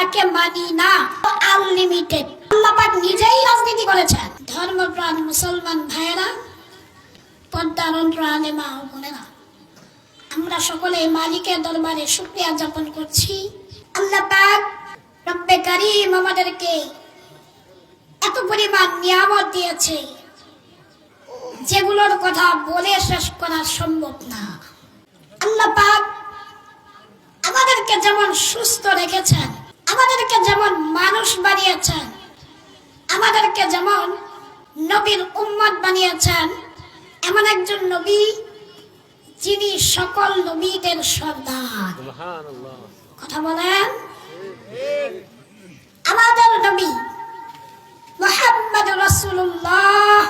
আল্লাহকে মানি না। আনলিমিটেড আল্লাহ পাক নিজেই রাজনীতি করেছেন। ধর্মপ্রাণ মুসলমান ভাইয়েরা, পদ্মার অন্তরালে মা ও বোনেরা, আমরা সকলে মালিকের দরবারে শুক্রিয়া যাপন করছি। আল্লাহ পাক রব্বে আমাদেরকে এত পরিমাণ নিয়ামত দিয়েছে, যেগুলোর কথা বলে শেষ করা সম্ভব না। আল্লাহ পাক আমাদেরকে যেমন সুস্থ রেখেছেন আমাদেরকে যেমন মানুষ বানিয়েছেন আমাদেরকে যেমন নবীর উম্মত বানিয়েছেন এমন একজন নবী যিনি সকল নবীদের সর্দার। কথা বলেন? আমাদের নবী মোহাম্মদ রসুল্লাহ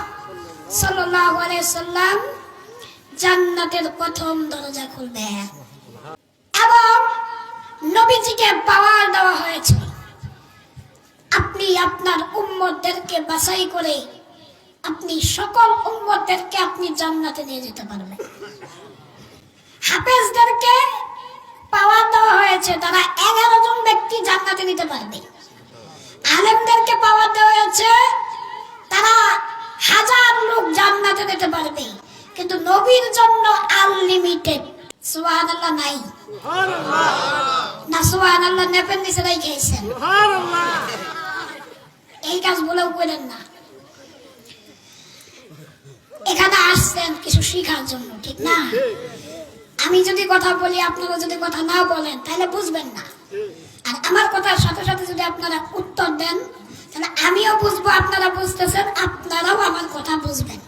আলাইহি সাল্লাম জান্নাতের প্রথম দরজা খুলবেন এবং নবীজিকে আপনি আপনার উম্মতদেরকে বাছাই করে আপনি সকল উম্মতদেরকে আপনি জান্নাতে নিয়ে যেতে পারবেন। হাফেজদেরকে পাওয়ার দেওয়া হয়েছে তারা এগারো জন ব্যক্তি জান্নাতে নিতে পারবে। আলেমদেরকে পাওয়ার দেওয়া হয়েছে তারা হাজার লোক জান্নাতে নিতে পারবে। কিন্তু নবীর জন্য আনলিমিটেড সুবহানাল্লাহ নাই। না সুবহানাল্লাহ নেপেন নিচে খেয়েছেন এই কাজ বলেও করেন না। এখানে আসছেন কিছু শেখার জন্য ঠিক না? আমি যদি কথা বলি আপনারা যদি কথা না বলেন তাহলে বুঝবেন না। আর আমার কথার সাথে সাথে যদি আপনারা উত্তর দেন তাহলে আমিও বুঝব আপনারা বুঝতেছেন আপনারাও আমার কথা বুঝবেন।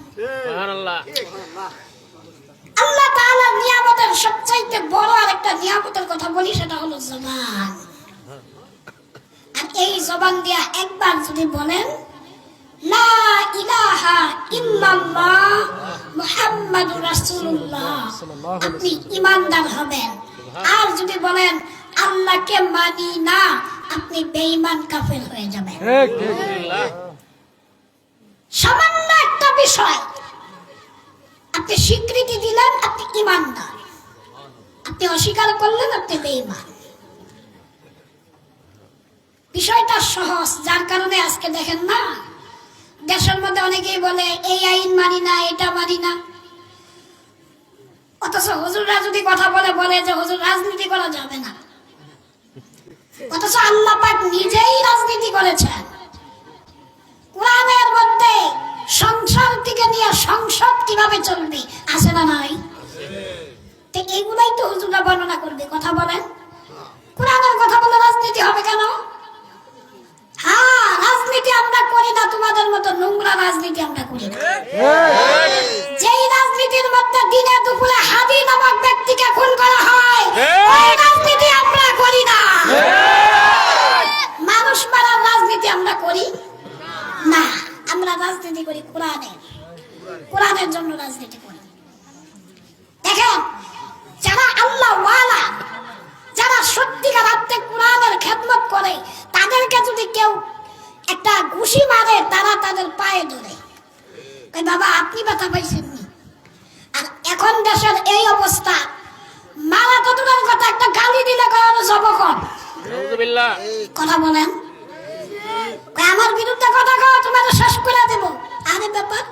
আল্লাহ তাআলার নিয়ামতের সবচাইতে বড় আরেকটা নিয়ামতের কথা বলি সেটা হলো জবান এই জবান দিয়া একবার যদি বলেন লা ইলাহা ইল্লাল্লাহ মুহাম্মাদুর রাসূলুল্লাহ আপনি ইমানদার হবেন। আর যদি বলেন আল্লাহকে মানি না আপনি বেঈমান কাফের হয়ে যাবেন। সামান্য একটা বিষয়। আপনি স্বীকৃতি দিলেন আপনি ইমানদার আপনি অস্বীকার করলেন আপনি বেঈমান। বিষয়টা সহজ, যার কারণে আজকে দেখেন না? দেশের মধ্যে অনেকেই বলে, এই আইন মানি না, এটা মানি না। অথচ হুজুররা যদি কথা বলে বলে যে হুজুর, রাজনীতি করা যাবে না। অথচ আল্লাহ পাক নিজেই রাজনীতি করেছেন। কোরআনের মধ্যে সংসার থেকে নিয়ে সংসদ কীভাবে চলবে, আছে না নাই? এগুলাই তো হুজুররা বর্ণনা করবে। কথা বলেন। কোরআনের কথা বলে রাজনীতি হবে কেন হ্যাঁ রাজনীতি আমরা করি না তোমাদের মতো নোংরা রাজনীতি আমরা করি না। যেই রাজনীতির মধ্যে দিনে দুপুরে হাদি নামক ব্যক্তিকে খুন করা হয় ওই রাজনীতি আমরা করি না। মানুষ মারার রাজনীতি আমরা করি না। আমরা রাজনীতি করি কোরআনের কোরআনের জন্য রাজনীতি করি। দেখেন যারা আল্লাহ ওয়ালা যারা সত্যিকার অর্থে কোরআনের খেদমত করে তাদেরকে যদি কেউ একটা ঘুষি মারে তারা তাদের পায়ে ধরে। বাবা আপনি ব্যথা পাইছেন নি? আর এখন দেশের এই অবস্থা। মারা তো কথা একটা গালি দিলে কয় জবকন কথা বলেন। আমার বিরুদ্ধে কথা কও তোমাদের শেষ করে দেবো। আরে ব্যাপার।